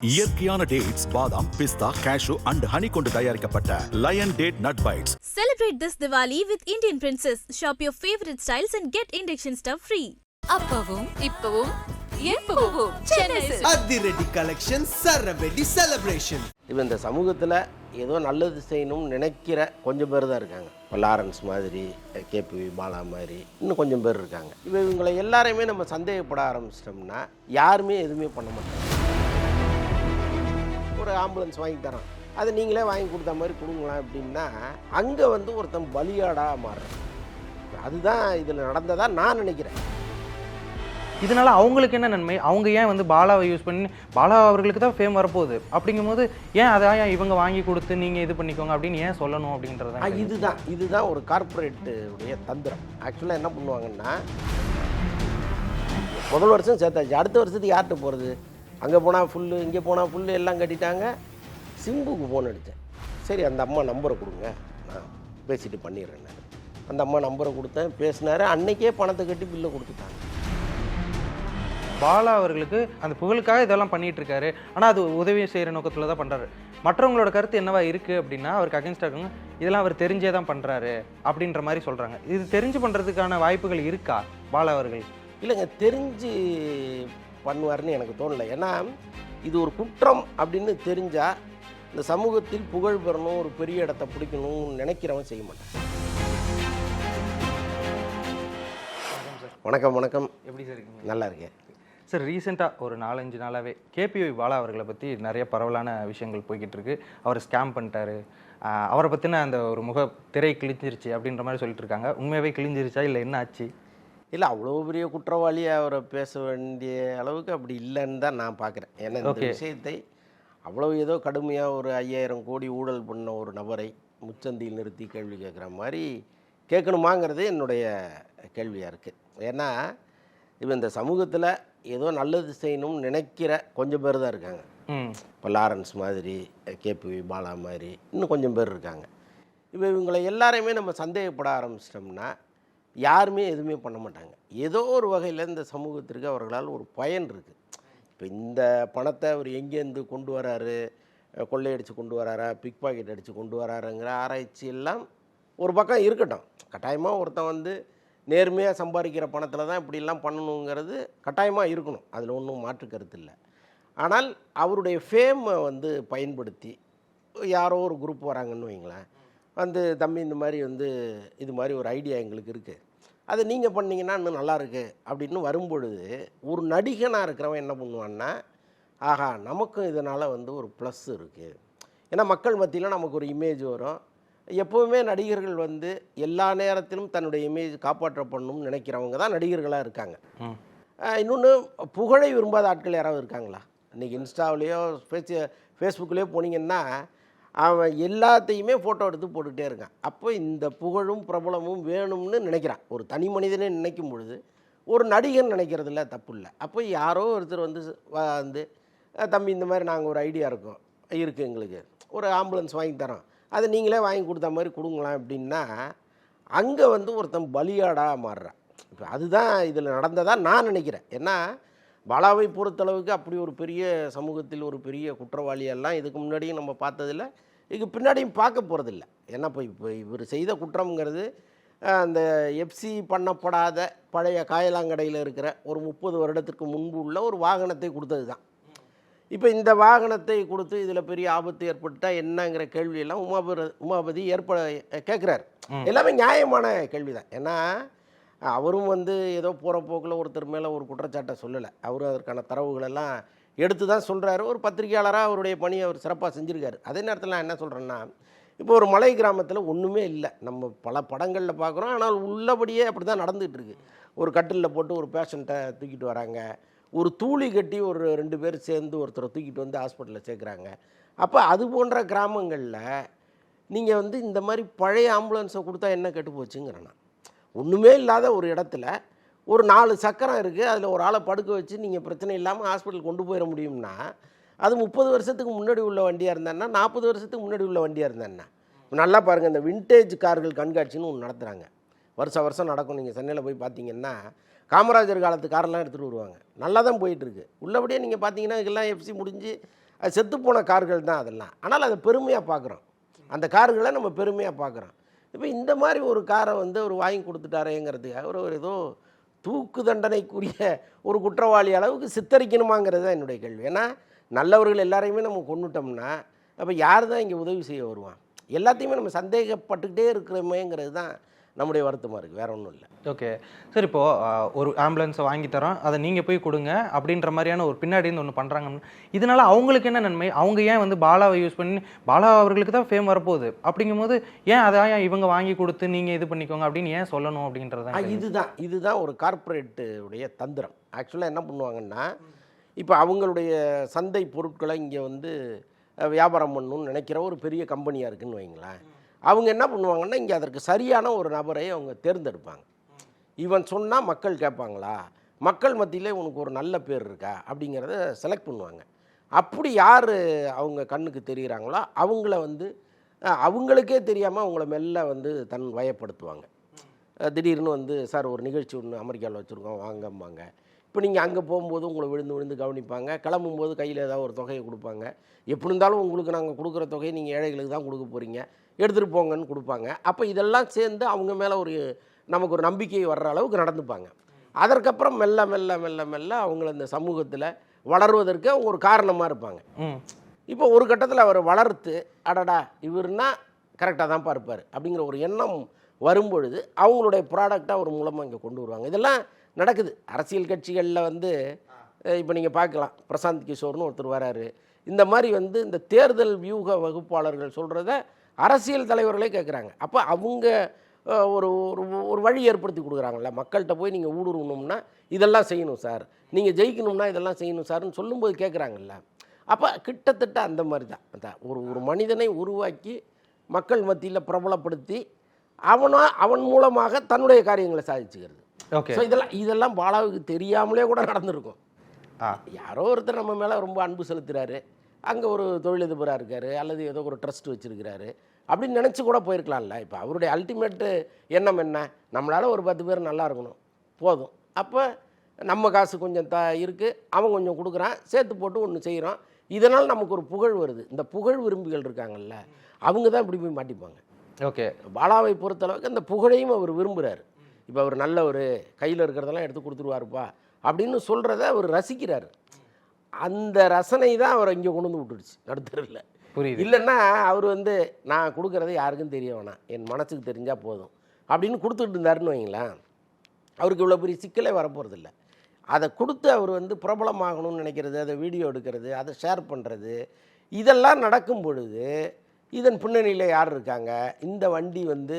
இயற்கையான டேட்ஸ் பாதாம் பிஸ்தா cash and honey கொண்டு தயாரிக்கப்பட்ட lion date nut bites Celebrate this Diwali with Indian Princess. Shop your favorite styles and get induction stuff free. அப்பவும் இப்பவும் எப்பவும் சென்னை. அதிரடி கலெக்ஷன் சரவெடி செலிப்ரேஷன் இப்போ இந்த சமூகத்தில் ஏதோ நல்லது செய்யணும்னு நினைக்கிற கொஞ்சம் பேர் தான் இருக்காங்க இப்போ லாரன்ஸ் மாதிரி கேபி பாலா மாதிரி இன்னும் கொஞ்சம் பேர் இருக்காங்க இப்போ இவங்களை எல்லாரையுமே நம்ம சந்தேகப்பட ஆரம்பிச்சிட்டோம்னா யாருமே எதுவுமே பண்ண மாட்டாங்க ஆம்புலன்ஸ் வாங்கி தரோம் அதை நீங்களே வாங்கி கொடுத்த மாதிரி கொடுங்களேன் அப்படின்னா அங்கே வந்து ஒருத்தன் பலியாடாக மாறுறான். அதுதான் இதில் நடந்ததா நான் நினைக்கிறேன். இதனால அவங்களுக்கு என்ன நன்மை? அவங்க ஏன் வந்து பாலாவை யூஸ் பண்ணி பாலா அவர்களுக்கு தான் ஃபேம் வரப்போகுது. அப்படிங்கும்போது ஏன் அதை ஏன் இவங்க வாங்கி கொடுத்து நீங்க இது பண்ணிக்கோங்க அப்படின்னு ஏன் சொல்லணும் அப்படின்றது இதுதான் இதுதான் ஒரு கார்ப்பரேட்டு உடைய தந்திரம். ஆக்சுவலாக என்ன பண்ணுவாங்கன்னா முதல் வருஷம் சேர்த்தாச்சு அடுத்த வருஷத்துக்கு யார்கிட்ட போகிறது அங்கே போனால் ஃபுல்லு இங்கே போனால் ஃபுல்லு எல்லாம் கட்டிட்டாங்க. சிம்புக்கு ஃபோன் அடித்தேன் சரி அந்த அம்மா நம்பரை கொடுங்க. நான் பேசிட்டு பண்ணிடுறேன் நான். அந்த அம்மா நம்பரை கொடுத்தேன். பேசினாரு. அன்னைக்கே பணத்தை கட்டி பில்லை கொடுத்துட்டாங்க. பாலா அவர்களுக்கு அந்த புகழுக்காக இதெல்லாம் பண்ணிட்டு இருக்காரு ஆனா அது உதவி செய்யற நோக்கத்துல தான் பண்றாரு. மற்றவங்களோட கருத்து என்னவா இருக்கு அப்படின்னா அவருக்கு அகேன்ஸ்டா இருக்காங்க இதெல்லாம் அவர் தெரிஞ்சே தான் பண்றாரு அப்படின்ற மாதிரி சொல்றாங்க. இது தெரிஞ்சு பண்றதுக்கான வாய்ப்புகள் இருக்கா பாலா அவர்கள்? இல்லைங்க தெரிஞ்சு பண்ணுவாருன்னு எனக்கு தோணலை. ஏன்னா இது ஒரு குற்றம் அப்படின்னு தெரிஞ்சால் இந்த சமூகத்தில் புகழ் பெறணும் ஒரு பெரிய இடத்த பிடிக்கணும்னு நினைக்கிறவன் செய்ய மாட்டான். வணக்கம் வணக்கம் எப்படி சார் இருக்கீங்க? நல்லா இருக்கேன். சார் ரீசெண்டாக ஒரு நாலஞ்சு நாளாகவே கேபிஒய் பாலா அவர்களை பற்றி நிறைய பரவலான விஷயங்கள் போய்கிட்டு இருக்கு. அவர் ஸ்கேம் பண்ணிட்டாரு. அவரை பற்றின அந்த ஒரு முக திரை கிழிஞ்சிருச்சு அப்படின்ற மாதிரி சொல்லிட்டு இருக்காங்க. உண்மையாகவே கிழிஞ்சிருச்சா இல்லை என்ன ஆச்சு? இல்லை அவ்வளோ பெரிய குற்றவாளி அவரை பேச வேண்டிய அளவுக்கு அப்படி இல்லைன்னு தான் நான் பார்க்குறேன். ஏன்னா இந்த. விஷயத்தை அவ்வளோ ஏதோ கடுமையாக ஒரு ஐயாயிரம் கோடி ஊழல் பண்ண ஒரு நபரை முச்சந்தியில் நிறுத்தி கேள்வி கேட்குற மாதிரி கேட்கணுமாங்கிறது என்னுடைய கேள்வியாக இருக்குது ஏன்னா இப்போ இந்த சமூகத்தில் ஏதோ நல்லது செய்யணும்னு நினைக்கிற கொஞ்சம் பேர் தான் இருக்காங்க. இப்போ லாரன்ஸ் மாதிரி கேபி பாலா மாதிரி இன்னும் கொஞ்சம் பேர் இருக்காங்க. இப்போ இவங்களை எல்லாரையுமே நம்ம சந்தேகப்பட ஆரம்பிச்சிட்டோம்னா யாருமே எதுவுமே பண்ண மாட்டாங்க. ஏதோ ஒரு வகையில் இந்த சமூகத்திற்கு அவர்களால் ஒரு பயன் இருக்குது இப்போ இந்த பணத்தை அவர் எங்கேருந்து கொண்டு வராரு? கொள்ளையடித்து கொண்டு வராரா? பிக் பாக்கெட் அடித்து கொண்டு வராருங்கிற ஆராய்ச்சி எல்லாம் ஒரு பக்கம் இருக்கட்டும். கட்டாயமாக ஒருத்தன் வந்து நேர்மையாக சம்பாதிக்கிற பணத்தில் தான் இப்படிலாம் பண்ணணுங்கிறது கட்டாயமாக இருக்கணும். அதில் ஒன்றும் மாற்று கருத்து இல்லை. ஆனால் அவருடைய ஃபேமை வந்து பயன்படுத்தி யாரோ ஒரு குரூப் வராங்கன்னு வைங்களேன். வந்து தம்பி இந்த மாதிரி வந்து இது மாதிரி ஒரு ஐடியா எங்களுக்கு இருக்குது அதை நீங்கள் பண்ணீங்கன்னா இன்னும் நல்லா இருக்கு அப்படின்னு வரும்பொழுது ஒரு நடிகனாக இருக்கிறவன் என்ன பண்ணுவான்னா ஆஹா நமக்கும் இதனால் வந்து ஒரு ப்ளஸ் இருக்குது ஏன்னா மக்கள் மத்தியில் நமக்கு ஒரு இமேஜ் வரும். எப்போவுமே நடிகர்கள் வந்து எல்லா நேரத்திலும் தன்னுடைய இமேஜ் காப்பாற்றப்படணும்னு நினைக்கிறவங்க தான் நடிகர்களாக இருக்காங்க. இன்னொன்று புகழை விரும்பாத ஆட்கள் யாராவது இருக்காங்களா? இன்றைக்கி இன்ஸ்டாவிலேயோ ஃபேஸ் ஃபேஸ்புக்லேயோ போனீங்கன்னா அவன் எல்லாத்தையுமே ஃபோட்டோ எடுத்து போட்டுக்கிட்டே இருக்கான். அப்போ இந்த புகழும் பிரபலமும் வேணும்னு நினைக்கிறான். ஒரு தனி மனிதனே நினைக்கும் பொழுது ஒரு நடிகன் நினைக்கிறதுல தப்பு இல்லை அப்போ யாரோ ஒருத்தர் வந்து வந்து தம்பி இந்த மாதிரி நாங்கள் ஒரு ஐடியா இருக்கோம். இருக்குது எங்களுக்கு. ஒரு ஆம்புலன்ஸ் வாங்கி தரோம். அதை நீங்களே வாங்கி கொடுத்த மாதிரி கொடுங்களேன் அப்படின்னா அங்கே வந்து ஒருத்தன் பலியாடாக மாறுறான். இப்போ அதுதான் இதில் நடந்ததாக நான் நினைக்கிறேன். ஏன்னா பாலாவை பொறுத்தளவுக்கு அப்படி ஒரு பெரிய சமூகத்தில் ஒரு பெரிய குற்றவாளியெல்லாம் இதுக்கு முன்னாடியும் நம்ம பார்த்ததில்ல. இதுக்கு பின்னாடியும் பார்க்க போகிறதில்ல ஏன்னா இப்போ இப்போ இவர் செய்த குற்றம்ங்கிறது அந்த எஃப்சி பண்ணப்படாத பழைய காயலாங்கடையில் இருக்கிற ஒரு முப்பது வருடத்திற்கு முன்பு உள்ள ஒரு வாகனத்தை கொடுத்தது தான். இப்போ இந்த வாகனத்தை கொடுத்து இதில் பெரிய ஆபத்து ஏற்பட்டால் என்னங்கிற கேள்வியெல்லாம் உமாபதி உமாபதி ஏற்ப கேட்குறாரு எல்லாமே நியாயமான கேள்வி தான் ஏன்னா அவரும் வந்து ஏதோ போகிற போக்கில் ஒருத்தர் மேலே ஒரு குற்றச்சாட்டை சொல்லலை. அவரும் அதற்கான தரவுகளெல்லாம் எடுத்து தான் சொல்கிறாரு ஒரு பத்திரிகையாளராக அவருடைய பணியை அவர் சிறப்பாக செஞ்சுருக்காரு. அதே நேரத்தில் நான் என்ன சொல்கிறேன்னா இப்போ ஒரு மலை கிராமத்தில் ஒன்றுமே இல்லை. நம்ம பல படங்களில் பார்க்குறோம் ஆனால் உள்ளபடியே அப்படி தான் நடந்துகிட்ருக்கு. ஒரு கட்டிலில் போட்டு ஒரு பேஷண்ட்டை தூக்கிட்டு வராங்க. ஒரு தூளி கட்டி ஒரு ரெண்டு பேர் சேர்ந்து ஒருத்தரை தூக்கிட்டு வந்து ஹாஸ்பிட்டலில் சேர்க்குறாங்க. அப்போ அது போன்ற கிராமங்களில் நீங்கள் வந்து இந்த மாதிரி பழைய ஆம்புலன்ஸை கொடுத்தா என்ன கெட்டு போச்சுங்கிறேன் ஒன்றுமே இல்லாத ஒரு இடத்துல ஒரு நாலு சக்கரம் இருக்குது அதில் ஒரு ஆளை படுக்க வச்சு நீங்கள் பிரச்சனை இல்லாமல் ஹாஸ்பிட்டல் கொண்டு போயிட முடியும்னா அது முப்பது வருஷத்துக்கு முன்னாடி உள்ள வண்டியாக இருந்தான்னா நாற்பது வருஷத்துக்கு முன்னாடி உள்ள வண்டியாக இருந்தான்னா நல்லா பாருங்கள் இந்த விண்டேஜ் கார்கள் கண்காட்சின்னு ஒன்று நடத்துகிறாங்க வருஷம் வருஷம் நடக்கும். நீங்கள் சென்னையில் போய் பார்த்தீங்கன்னா காமராஜர் காலத்து காரெல்லாம் எடுத்துகிட்டு வருவாங்க. நல்லா தான் போயிட்டுருக்கு. உள்ளபடியே நீங்கள் பார்த்தீங்கன்னா இதெல்லாம் எஃப்சி முடிஞ்சு அது செத்துப்போன கார்கள் தான் அதெல்லாம். ஆனால் அதை பெருமையாக பார்க்குறோம் அந்த கார்களை நம்ம பெருமையாக பார்க்குறோம் இப்போ இந்த மாதிரி ஒரு காரை வந்து அவர் வாங்கி கொடுத்துட்டாரேங்கிறதுக்காக ஒரு ஒரு ஏதோ தூக்கு தண்டனைக்குரிய ஒரு குற்றவாளி அளவுக்கு சித்தரிக்கணுமாங்கிறது தான் என்னுடைய கேள்வி. ஏன்னா நல்லவர்கள் எல்லாரையுமே நம்ம கொண்டுட்டோம்னா அப்போ யார் தான் இங்கே உதவி செய்ய வருவான்? எல்லாத்தையுமே நம்ம சந்தேகப்பட்டுக்கிட்டே இருக்கிறோமேங்கிறது தான் நம்முடைய வருத்தமாக இருக்குது வேற ஒன்றும் இல்லை. ஓகே சார் இப்போ ஆஹ், ஒரு ஆம்புலன்ஸை வாங்கி தரோம் அதை நீங்கள் போய் கொடுங்க அப்படின்ற மாதிரியான ஒரு பின்னாடி இருந்து ஒன்று பண்ணுறாங்க இதனால அவங்களுக்கு என்ன நன்மை? அவங்க ஏன் வந்து பாலாவை யூஸ் பண்ணி பாலா அவர்களுக்கு தான் ஃபேம் வரப்போகுது. அப்படிங்கும்போது ஏன் அதை ஏன் இவங்க வாங்கி கொடுத்து நீங்கள் இது பண்ணிக்கோங்க அப்படின்னு ஏன் சொல்லணும் அப்படின்றது. இதுதான் இதுதான் ஒரு கார்ப்பரேட்டு உடைய தந்திரம். ஆக்சுவலாக என்ன பண்ணுவாங்கன்னா இப்போ அவங்களுடைய சந்தை பொருட்களை இங்கே வந்து வியாபாரம் பண்ணணும்னு நினைக்கிற ஒரு பெரிய கம்பெனியாக இருக்குன்னு வைங்களேன். அவங்க என்ன பண்ணுவாங்கன்னா இங்கே அதற்கு சரியான ஒரு நபரை அவங்க தேர்ந்தெடுப்பாங்க. இவன் சொன்னால் மக்கள் கேட்பாங்களா? மக்கள் மத்தியிலே உனக்கு ஒரு நல்ல பேர் இருக்கா? அப்படிங்கிறத செலக்ட் பண்ணுவாங்க. அப்படி யார் அவங்க கண்ணுக்கு தெரியுறாங்களோ அவங்கள வந்து அவங்களுக்கே தெரியாமல் அவங்கள மெல்ல வந்து தன் வயப்படுத்துவாங்க. திடீர்னு வந்து சார் ஒரு நிகழ்ச்சி ஒன்று அமெரிக்காவில் வச்சுருக்கோம் வாங்கம்பாங்க. இப்போ நீங்கள் அங்கே போகும்போது உங்களை விழுந்து விழுந்து கவனிப்பாங்க. கிளம்பும்போது கையில் ஏதாவது ஒரு தொகையை கொடுப்பாங்க. எப்படி இருந்தாலும் உங்களுக்கு நாங்கள் கொடுக்குற தொகையை நீங்கள் ஏழைகளுக்கு தான் கொடுக்க போகிறீங்க எடுத்துகிட்டு போங்கன்னு கொடுப்பாங்க. அப்போ இதெல்லாம் சேர்ந்து அவங்க மேலே ஒரு நமக்கு ஒரு நம்பிக்கை வர்ற அளவுக்கு நடந்துப்பாங்க. அதற்கப்புறம் மெல்ல மெல்ல மெல்ல மெல்ல அவங்கள இந்த சமூகத்தில் வளருவதற்கு அவங்க ஒரு காரணமாக இருப்பாங்க. இப்போ ஒரு கட்டத்தில் அவர் வளர்த்து அடடா இவர்னா கரெக்டாக தான் இருப்பார் அப்படிங்கிற ஒரு எண்ணம் வரும்பொழுது அவங்களுடைய ப்ராடக்டை அவர் மூலமாக இங்கே கொண்டு வருவாங்க. இதெல்லாம் நடக்குது. அரசியல் கட்சிகளில் வந்து இப்போ நீங்கள் பார்க்கலாம் பிரசாந்த் கிஷோர்னு ஒருத்தர் வராரு. இந்த மாதிரி வந்து இந்த தேர்தல் வியூக வகுப்பாளர்கள் சொல்கிறத அரசியல் தலைவர்களே கேட்குறாங்க அப்போ அவங்க ஒரு ஒரு ஒரு வழி ஏற்படுத்தி கொடுக்குறாங்கல்ல. மக்கள்கிட்ட போய் நீங்கள் ஊடுருவணும்னா இதெல்லாம் செய்யணும் சார். நீங்கள் ஜெயிக்கணும்னா இதெல்லாம் செய்யணும் சார்னு சொல்லும்போது கேட்குறாங்கல்ல அப்போ கிட்டத்தட்ட அந்த மாதிரி தான் அந்த ஒரு ஒரு மனிதனை உருவாக்கி மக்கள் மத்தியில் பிரபலப்படுத்தி அவனா அவன் மூலமாக தன்னுடைய காரியங்களை சாதிச்சுக்கிறது. ஓகே ஸோ இதெல்லாம் இதெல்லாம் பாலாவுக்கு தெரியாமலே கூட நடந்திருக்கும். யாரோ ஒருத்தர் நம்ம மேலே ரொம்ப அன்பு செலுத்துறாரு. அங்கே ஒரு தொழிலதிபராக இருக்காரு அல்லது ஏதோ ஒரு ட்ரஸ்ட் வச்சுருக்கிறாரு. அப்படின்னு நினச்சி கூட போயிருக்கலாம்ல. இப்போ அவருடைய அல்டிமேட்டு எண்ணம் என்ன? நம்மளால் ஒரு பத்து பேர் நல்லா இருக்கணும். போதும். அப்போ நம்ம காசு கொஞ்சம் த இருக்குது அவன் கொஞ்சம் கொடுக்குறான். சேர்த்து போட்டு ஒன்று செய்கிறோம் இதனால் நமக்கு ஒரு புகழ் வருது. இந்த புகழ் விரும்பிகள் இருக்காங்கல்ல அவங்க தான் இப்படி போய் மாட்டிப்பாங்க. ஓகே பாலாவை பொறுத்தளவுக்கு அந்த புகழையும் அவர் விரும்புகிறார் இப்போ அவர் நல்ல ஒரு கையில் இருக்கிறதெல்லாம் எடுத்து கொடுத்துருவாருப்பா அப்படின்னு சொல்கிறத அவர் ரசிக்கிறார். அந்த ரசனை தான் அவரை இங்கே கொண்டு வந்து விட்டுடுச்சு நடுத்தரில் புரியுது. இல்லைன்னா அவர் வந்து நான் கொடுக்குறது யாருக்கும் தெரிய வேணாம் என் மனசுக்கு தெரிஞ்சால் போதும் அப்படின்னு கொடுத்துட்டு இருந்தாருன்னு வைங்களேன் அவருக்கு இவ்வளோ பெரிய சிக்கலே வரப்போகிறதில்ல அதை கொடுத்து அவர் வந்து பிரபலமாகணும்னு நினைக்கிறது அதை வீடியோ எடுக்கிறது அதை ஷேர் பண்ணுறது இதெல்லாம் நடக்கும் பொழுது இதன் பின்னணியில் யார் இருக்காங்க? இந்த வண்டி வந்து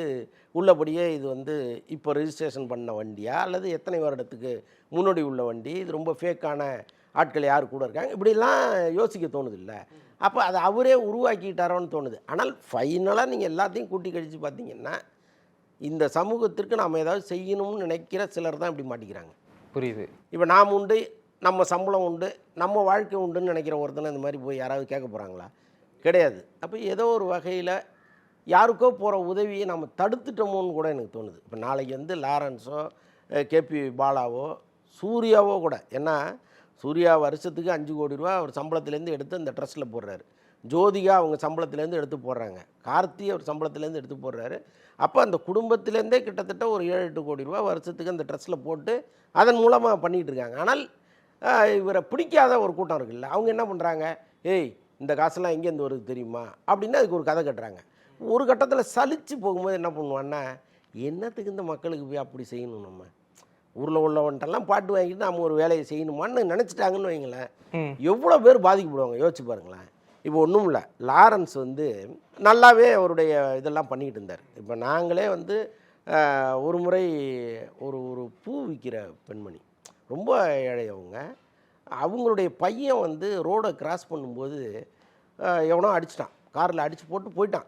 உள்ளபடியே இது வந்து இப்போ ரெஜிஸ்ட்ரேஷன் பண்ண வண்டியா? அல்லது எத்தனை வருடத்துக்கு முன்னாடி உள்ள வண்டி? இது ரொம்ப ஃபேக்கான ஆட்கள் யார் கூட இருக்காங்க? இப்படிலாம் யோசிக்க தோணுது இல்லை அப்போ அதை அவரே உருவாக்கிட்டாரோன்னு தோணுது. ஆனால் ஃபைனலாக நீங்கள் எல்லாத்தையும் கூட்டி கழித்து பார்த்தீங்கன்னா இந்த சமூகத்திற்கு நாம் ஏதாவது செய்யணும்னு நினைக்கிற சிலர் தான் இப்படி மாட்டிக்கிறாங்க. புரியுது. இப்போ நாம் உண்டு நம்ம சம்பளம் உண்டு நம்ம வாழ்க்கை உண்டுன்னு நினைக்கிற ஒருத்தனை இந்த மாதிரி போய் யாராவது கேட்க போகிறாங்களா கிடையாது. அப்போ ஏதோ ஒரு வகையில் யாருக்கோ போகிற உதவியை நம்ம தடுத்துட்டோமோன்னு கூட எனக்கு தோணுது. இப்போ நாளைக்கு வந்து லாரன்ஸோ கேபி பாலாவோ சூர்யாவோ கூட ஏன்னா சூர்யா வருஷத்துக்கு அஞ்சு கோடி ரூபா அவர் சம்பளத்துலேருந்து எடுத்து அந்த ட்ரஸ்ட்டில் போடுறாரு. ஜோதிகா அவங்க சம்பளத்துலேருந்து எடுத்து போடுறாங்க. கார்த்தி அவர் சம்பளத்துலேருந்து எடுத்து போடுறாரு. அப்போ அந்த குடும்பத்திலேருந்தே கிட்டத்தட்ட ஒரு ஏழு எட்டு கோடி ரூபா வருஷத்துக்கு அந்த ட்ரஸ்ட்டில் போட்டு அதன் மூலமாக பண்ணிகிட்டு இருக்காங்க. ஆனால் இவரை பிடிக்காத ஒரு கூட்டம் இருக்குல்ல. அவங்க என்ன பண்ணுறாங்க ஏய் இந்த காசெல்லாம் எங்கேருந்து வருது தெரியுமா? அப்படின்னு அதுக்கு ஒரு கதை கட்டுறாங்க. ஒரு கட்டத்தில் சலிச்சு போகும்போது என்ன பண்ணுவான்னா என்னத்துக்கு இந்த மக்களுக்கு போய் அப்படி செய்யணும் நம்ம? ஊரில் உள்ளவன்ட்டெல்லாம் பாட்டு வாங்கிட்டு நம்ம ஒரு வேலையை செய்யணுமான்னு நினச்சிட்டாங்கன்னு வைங்களேன். எவ்வளோ பேர் பாதிக்கப்படுவாங்க? யோசிச்சு பாருங்களேன். இப்போ ஒன்றும் இல்லை. லாரன்ஸ் வந்து நல்லாவே அவருடைய இதெல்லாம் பண்ணிக்கிட்டு இருந்தார். இப்போ நாங்களே வந்து ஒரு முறை ஒரு ஒரு பூ விற்கிற பெண்மணி. ரொம்ப ஏழை அவங்க அவங்களுடைய பையன் வந்து ரோடை கிராஸ் பண்ணும்போது எவனோ அடிச்சிட்டான். காரில் அடித்து போட்டு போயிட்டான்.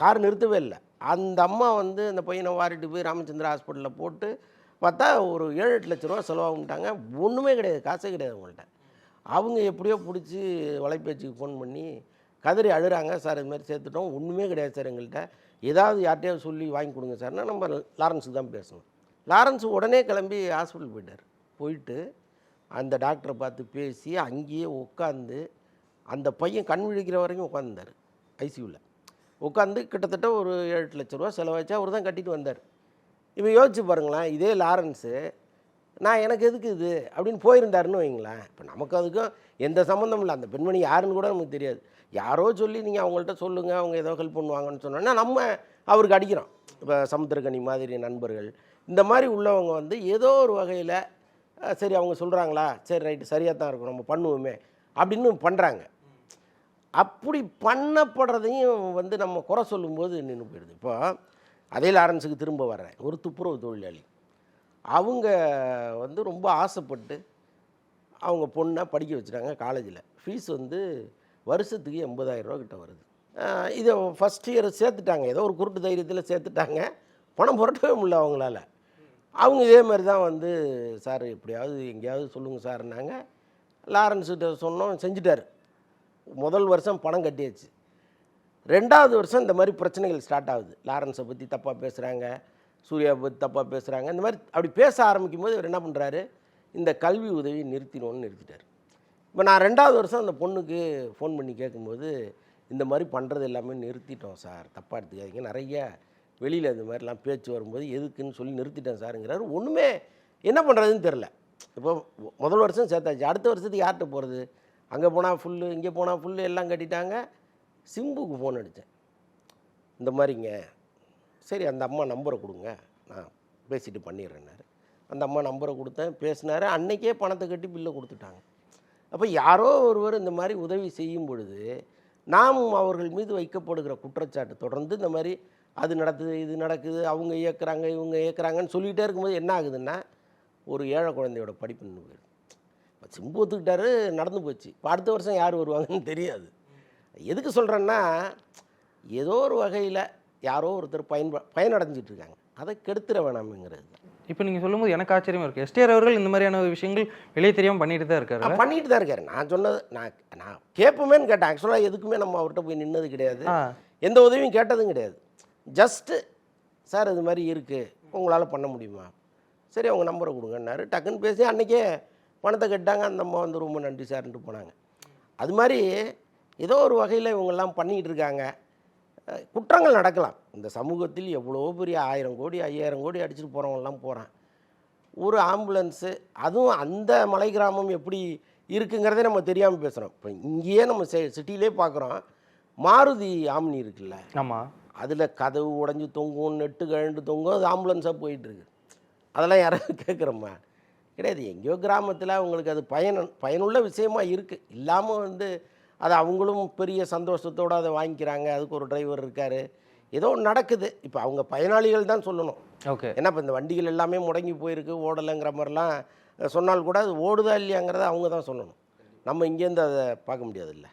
கார் நிறுத்தவே இல்லை. அந்த அம்மா வந்து அந்த பையனை வாரிட்டு போய் ராமச்சந்திரா ஹாஸ்பிட்டலில் போட்டு பார்த்தா ஒரு ஏழு எட்டு லட்ச ரூபா செலவாகும்ட்டாங்க. ஒன்றுமே கிடையாது. காசே கிடையாது அவங்கள்ட்ட. அவங்க எப்படியோ பிடிச்சி வலைபேச்சுக்கு ஃபோன் பண்ணி கதறி அழுகிறாங்க சார் இதுமாதிரி சேர்த்துட்டோம். ஒன்றுமே கிடையாது சார் எங்கள்கிட்ட ஏதாவது யார்கிட்டையாவது சொல்லி வாங்கி கொடுங்க சார்னா நம்ம லாரன்ஸுக்கு தான் பேசணும். லாரன்ஸ் உடனே கிளம்பி ஹாஸ்பிட்டல் போயிட்டார். போயிட்டு அந்த டாக்டரை பார்த்து பேசி அங்கேயே உட்காந்து அந்த பையன் கண் விழிக்கிற வரைக்கும் உட்காந்துருந்தார் ஐசியூவில் உட்காந்து கிட்டத்தட்ட ஒரு ஏழு எட்டு லட்ச ரூபா செலவாச்சு அவர் தான் கட்டிட்டு வந்தார். இப்போ யோசிச்சு பாருங்களேன் இதே லாரன்ஸு நான் எனக்கு எதுக்கு இது? அப்படின்னு போயிருந்தாருன்னு வைங்களேன். இப்போ நமக்கு அதுக்கும் எந்த சம்மந்தமும் இல்லை. அந்த பெண்மணி யாருன்னு கூட நமக்கு தெரியாது. யாரோ சொல்லி நீங்கள் அவங்கள்ட்ட சொல்லுங்கள் அவங்க ஏதோ ஹெல்ப் பண்ணுவாங்கன்னு சொன்னோன்னா நம்ம அவருக்கு அடிக்கிறோம். இப்போ சமுத்திரக்கனி மாதிரி நண்பர்கள் இந்த மாதிரி உள்ளவங்க வந்து ஏதோ ஒரு வகையில் சரி அவங்க சொல்கிறாங்களா சரி ரைட்டு சரியாக தான் இருக்கும் நம்ம பண்ணுவோமே. அப்படின்னு பண்ணுறாங்க அப்படி பண்ணப்படுறதையும் வந்து நம்ம குறை சொல்லும்போது நின்று போயிடுது இப்போ அதே லாரன்ஸுக்கு திரும்ப வர்றேன். ஒரு துப்புரவு தொழிலாளி. அவங்க வந்து ரொம்ப ஆசைப்பட்டு அவங்க பொண்ணை படிக்க வச்சுட்டாங்க காலேஜில் ஃபீஸ் வந்து வருஷத்துக்கு எண்பதாயிரரூபா கிட்ட வருது. இதை ஃபஸ்ட் இயர் சேர்த்துட்டாங்க. ஏதோ ஒரு குருட்டு தைரியத்தில் சேர்த்துட்டாங்க. பணம் புரட்டவே முடியல அவங்களால. அவங்க இதே மாதிரி தான் வந்து சார் எப்படியாவது எங்கேயாவது சொல்லுங்கள் சார்னாங்க லாரன்ஸ்கிட்ட சொன்னோம் செஞ்சுட்டாரு. முதல் வருஷம் பணம் கட்டியாச்சு. ரெண்டாவது வருஷம் இந்த மாதிரி பிரச்சனைகள் ஸ்டார்ட் ஆகுது. லாரன்ஸை பற்றி தப்பாக பேசுகிறாங்க சூர்யா பற்றி தப்பாக பேசுகிறாங்க இந்த மாதிரி அப்படி பேச ஆரம்பிக்கும் போது இவர் என்ன பண்ணுறாரு இந்த கல்வி உதவி நிறுத்தினோன்னு நிறுத்திட்டார். இப்போ நான் ரெண்டாவது வருஷம் அந்த பொண்ணுக்கு ஃபோன் பண்ணி கேட்கும்போது இந்த மாதிரி பண்ணுறது எல்லாமே நிறுத்திட்டோம் சார் தப்பாக எடுத்துக்காதீங்க. நிறைய வெளியில் இந்த மாதிரிலாம் பேச்சு வரும்போது எதுக்குன்னு சொல்லி நிறுத்திட்டேன் சாருங்கிறாரு. ஒன்றுமே என்ன பண்ணுறதுன்னு தெரில இப்போ முதல் வருஷம் சேர்த்தாச்சு. அடுத்த வருஷத்துக்கு யார்கிட்ட போகிறது அங்கே போனால் ஃபுல்லு இங்கே போனால் ஃபுல்லு எல்லாம் கட்டிட்டாங்க. சிம்புக்கு ஃபோன் அடித்தேன் இந்த மாதிரிங்க. சரி அந்த அம்மா நம்பரை கொடுங்க. நான் பேசிட்டு பண்ணிடுறேன்னாரு. அந்த அம்மா நம்பரை கொடுத்தேன். பேசினார். அன்னைக்கே பணத்தை கட்டி பில்லை கொடுத்துட்டாங்க. அப்போ யாரோ ஒருவர் இந்த மாதிரி உதவி செய்யும் பொழுது நாம் அவர்கள் மீது வைக்கப்படுகிற குற்றச்சாட்டு தொடர்ந்து இந்த மாதிரி அது நடக்குது இது நடக்குது அவங்க இயக்குறாங்க இவங்க இயக்குறாங்கன்னு சொல்லிகிட்டே இருக்கும்போது என்ன ஆகுதுன்னா ஒரு ஏழை குழந்தையோட படிப்பு நின்று போயிடுது இப்போ சிம்பு ஒத்துக்கிட்டாரு நடந்து போச்சு. இப்போ அடுத்த வருஷம் யார் வருவாங்கன்னு தெரியாது. எதுக்கு சொல்கிறேன்னா ஏதோ ஒரு வகையில் யாரோ ஒருத்தர் பயன்ப பயனடைஞ்சிட்டு இருக்காங்க அதை கெடுத்துட வேணாமுங்கிறது இப்போ நீங்கள் சொல்லும்போது எனக்கு ஆச்சரியமா இருக்கு. எஸ்டிஆர் அவர்கள் இந்த மாதிரியான விஷயங்கள் வெளியே தெரியாமல் பண்ணிட்டு தான் இருக்காரு. பண்ணிட்டு தான் இருக்காரு. நான் சொன்னது நான் நான் கேட்போமேன்னு கேட்டேன். ஆக்சுவலாக எதுக்குமே நம்ம அவர்கிட்ட போய் நின்னது கிடையாது. எந்த உதவியும் கேட்டதும் கிடையாது. ஜஸ்ட்டு சார் இது மாதிரி இருக்குது உங்களால் பண்ண முடியுமா? சரி அவங்க நம்பரை கொடுங்கன்னாரு. டக்குன்னு பேசி அன்றைக்கே பணத்தை கட்டாங்க அந்த அம்மா வந்து ரொம்ப நன்றி சார்ன்ட்டு போனாங்க. அது மாதிரி ஏதோ ஒரு வகையில் இவங்கெல்லாம் பண்ணிக்கிட்டு இருக்காங்க. குற்றங்கள் நடக்கலாம். இந்த சமூகத்தில் எவ்வளோ பெரிய ஆயிரம் கோடி ஐயாயிரம் கோடி அடிச்சுட்டு போகிறவங்கலாம் போகிறான் ஒரு ஆம்புலன்ஸு அதுவும் அந்த மலை கிராமம் எப்படி இருக்குங்கிறதே நம்ம தெரியாமல் பேசுகிறோம் இப்போ இங்கேயே நம்ம சிட்டிலே பார்க்குறோம். மாருதி ஆம்னி இருக்குல்ல. ஆமாம் அதில் கதவு உடஞ்சி தொங்கும் நெட்டு கழண்டு தொங்கும் அது ஆம்புலன்ஸாக போயிட்டுருக்கு. அதெல்லாம் யாராவது கேட்குறோமா? கிடையாது. எங்கேயோ கிராமத்தில் அவங்களுக்கு அது பயன் பயனுள்ள விஷயமா இருக்குது இல்லாமல் வந்து அது அவங்களும் பெரிய சந்தோஷத்தோடு அதை வாங்கிக்கிறாங்க. அதுக்கு ஒரு டிரைவர் இருக்கார். ஏதோ நடக்குது. இப்போ அவங்க பயனாளிகள் தான் சொல்லணும். ஓகே. ஏன்னா இப்போ இந்த வண்டிகள் எல்லாமே முடங்கி போயிருக்கு ஓடலைங்கிற மாதிரிலாம் சொன்னால் கூட அது ஓடுதா இல்லையாங்கிறத அவங்க தான் சொல்லணும். நம்ம இங்கேருந்து அதை பார்க்க முடியாதுல்ல.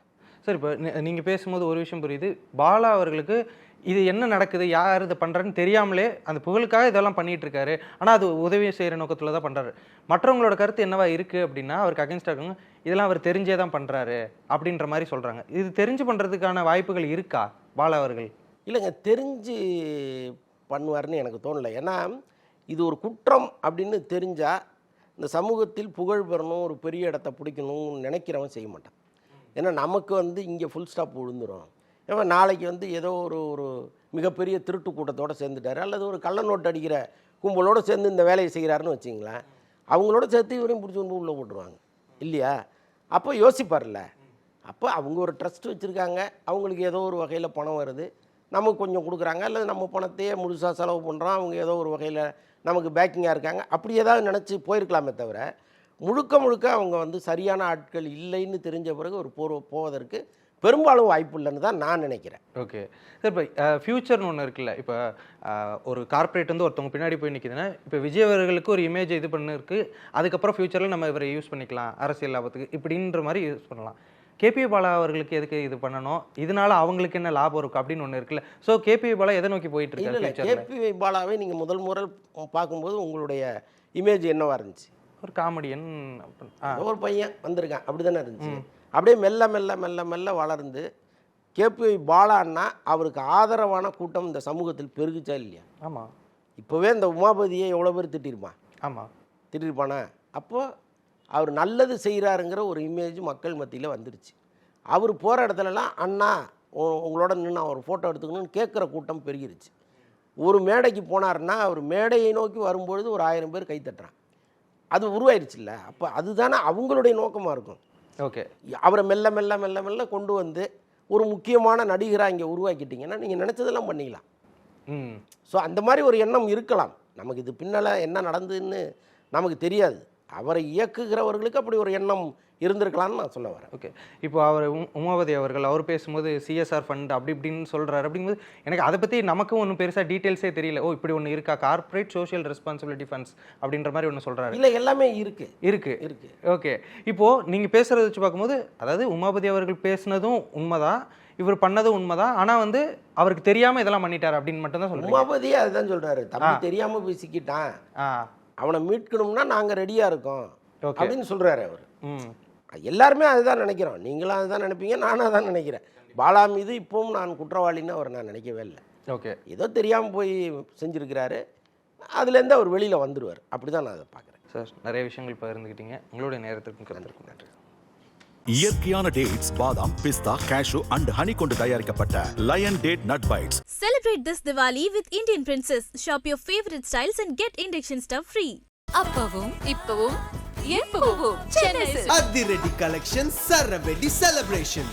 சரி இப்போ நீங்கள் பேசும்போது ஒரு விஷயம் புரியுது. பாலா அவர்களுக்கு இது என்ன நடக்குது யார் இதை பண்ணுறன்னு தெரியாமலே அந்த புகழுக்காக இதெல்லாம் பண்ணிகிட்டு இருக்காரு ஆனால் அது உதவி செய்கிற நோக்கத்தில் தான் பண்ணுறாரு மற்றவங்களோட கருத்து என்னவா இருக்குது அப்படின்னா அவருக்கு அகேன்ஸ்டாக இருக்கவங்க இதெல்லாம் அவர் தெரிஞ்சே தான் பண்ணுறாரு அப்படின்ற மாதிரி சொல்கிறாங்க இது தெரிஞ்சு பண்ணுறதுக்கான வாய்ப்புகள் இருக்கா பாலா அவர்கள்? இல்லைங்க தெரிஞ்சு பண்ணுவார்னு எனக்கு தோணலை. ஏன்னா இது ஒரு குற்றம் அப்படின்னு தெரிஞ்சால் இந்த சமூகத்தில் புகழ் பெறணும் ஒரு பெரிய இடத்த பிடிக்கணும்னு நினைக்கிறவன் செய்ய மாட்டான். ஏன்னா நமக்கு வந்து இங்கே ஃபுல் ஸ்டாப் விழுந்துரும். ஏன்னா நாளைக்கு வந்து ஏதோ ஒரு ஒரு மிகப்பெரிய திருட்டு கூட்டத்தோடு சேர்ந்துட்டாரு. அல்லது ஒரு கள்ள நோட்டு அடிக்கிற கும்பலோடு சேர்ந்து இந்த வேலையை செய்கிறாருன்னு வச்சிங்களேன். அவங்களோட சேர்த்து இவரையும் பிடிச்சி கொண்டு உள்ளே போட்டுருவாங்க. இல்லையா? அப்போ யோசிப்பார்ல அப்போ அவங்க ஒரு ட்ரஸ்ட் வச்சுருக்காங்க. அவங்களுக்கு ஏதோ ஒரு வகையில் பணம் வருது. நமக்கு கொஞ்சம் கொடுக்குறாங்க. அல்லது நம்ம பணத்தையே முழுசாக செலவு பண்ணுறோம் அவங்க ஏதோ ஒரு வகையில் நமக்கு பேக்கிங்காக இருக்காங்க. அப்படி ஏதாவது நினச்சி போயிருக்கலாமே தவிர முழுக்க முழுக்க அவங்க வந்து சரியான ஆட்கள் இல்லைன்னு தெரிஞ்ச பிறகு ஒரு போ போவதற்கு பெரும்பாலும் வாய்ப்பு இல்லைன்னு தான் நான் நினைக்கிறேன். ஓகே. சார் இப்போ ஃப்யூச்சர்னு ஒன்று இருக்குல்ல இப்போ ஒரு கார்ப்பரேட் வந்து ஒருத்தவங்க பின்னாடி போய் நிற்கிதுன்னா இப்போ விஜய் அவர்களுக்கு ஒரு இமேஜ் இது பண்ணிருக்கு அதுக்கப்புறம் ஃப்யூச்சரில் நம்ம இவரை யூஸ் பண்ணிக்கலாம் அரசியல் லாபத்துக்கு இப்படின்ற மாதிரி யூஸ் பண்ணலாம். கேபி பாலா அவர்களுக்கு எதுக்கு இது பண்ணணும்? இதனால அவங்களுக்கு என்ன லாபம் இருக்கும் அப்படின்னு ஒன்று இருக்குல்ல. ஸோ கேபி பாலா எதை நோக்கி போயிட்டு ஃப்யூச்சரில் கேபி பாலாவை நீங்கள் முதல் முறை பார்க்கும்போது உங்களுடைய இமேஜ் என்னவா இருந்துச்சு? ஒரு காமெடியன் ஒரு பையன் வந்திருக்கான் அப்படி தானே இருந்துச்சு அப்படியே மெல்ல மெல்ல மெல்ல மெல்ல வளர்ந்து கேபி பாலான்னா அவருக்கு ஆதரவான கூட்டம் இந்த சமூகத்தில் பெருகுச்சா இல்லையா? ஆமாம் இப்போவே இந்த உமாபதியை எவ்வளோ பேர் திட்டிருப்பான் ஆமாம் திட்டிருப்பானா? அப்போ அவர் நல்லது செய்கிறாருங்கிற ஒரு இமேஜ் மக்கள் மத்தியில் வந்துருச்சு. அவர் போகிற இடத்துலலாம் அண்ணா உங்களோட நின்று ஒரு ஃபோட்டோ எடுத்துக்கணும்னு கேட்குற கூட்டம் பெருகிருச்சு. ஒரு மேடைக்கு போனாருன்னா அவர் மேடையை நோக்கி வரும்பொழுது ஒரு ஆயிரம் பேர் கை தட்டுறான். அது உருவாயிருச்சுல்ல? அப்போ அதுதானே அவங்களுடைய நோக்கமாக இருக்கும். ஓகே. அவரை மெல்ல மெல்ல மெல்ல மெல்ல கொண்டு வந்து ஒரு முக்கியமான நடிகராக இங்கே உருவாக்கிட்டீங்கன்னா நீங்கள் நினச்சதெல்லாம் பண்ணிக்கலாம். ம். ஸோ அந்த மாதிரி ஒரு எண்ணம் இருக்கலாம். நமக்கு இது பின்னால் என்ன நடந்ததுன்னு நமக்கு தெரியாது. அவரை இயக்குகிறவர்களுக்கு அப்படி ஒரு எண்ணம் இருந்திருக்கலாம்னு நான் சொல்ல வரேன். ஓகே. இப்போ அவர் உம்- உமாவதி அவர்கள் அவர் பேசும்போது சிஎஸ்ஆர் ஃபண்ட் அப்படி இப்படின்னு சொல்றாரு. அப்படிங்கும்போது எனக்கு அதை பற்றி நமக்கும் ஒன்றும் பெருசாக டீட்டெயில்ஸே தெரியல. ஓ இப்படி ஒன்று இருக்கா? கார்ப்பரேட் சோஷியல் ரெஸ்பான்சிபிலிட்டி ஃபண்ட்ஸ் அப்படின்ற மாதிரி ஒன்று சொல்றாரு. இல்லை எல்லாமே இருக்குது இருக்கு. இருக்கு. ஓகே. இப்போ நீங்க பேசுறத வச்சு பார்க்கும்போது அதாவது உமாபதி அவர்கள் பேசுனதும் உண்மைதான் இவர் பண்ணதும் உண்மைதான். ஆனா வந்து அவருக்கு தெரியாம இதெல்லாம் பண்ணிட்டாரு அப்படின்னு மட்டும் தான் சொல்றீங்க. உமாபதியே அதுதான் சொல்கிறாரு தம்பி தெரியாமல் பேசிக்கிட்டான். ஆ. அவனை மீட்கணும்னா நாங்கள் ரெடியாக இருக்கோம். அப்படின்னு சொல்கிறாரு அவர். ம். எல்லாருமே அதுதான் நினைக்கிறோம். நீங்களும் அதுதான் நினைப்பீங்க நானும் அதான் நினைக்கிறேன். பாலா மீது இப்பவும் நான் குற்றவாளின்னு அவர் நான் நினைக்கவே இல்லை. ஓகே ஏதோ தெரியாமல் போய் செஞ்சுருக்கிறாரு. அதுலேருந்து அவர் வெளியில் வந்துடுவார் அப்படி தான் நான் அதை பார்க்குறேன். சார் நிறைய விஷயங்கள் பகிர்ந்துக்கிட்டீங்க. உங்களுடைய நேரத்திற்கும் கருத்திற்கும் நன்றி. இயற்கையான டேட்ஸ் பாதாம் பிஸ்தா கேஷு அண்ட் ஹனி கொண்டு தயாரிக்கப்பட்ட lion date nut bites Celebrate this Diwali with Indian Princess. Shop your favorite styles and get induction stuff free. அப்பவும் இப்பவும் எப்பவும். அதிரடி கலெக்ஷன் சரவெடி செலிப்ரேஷன்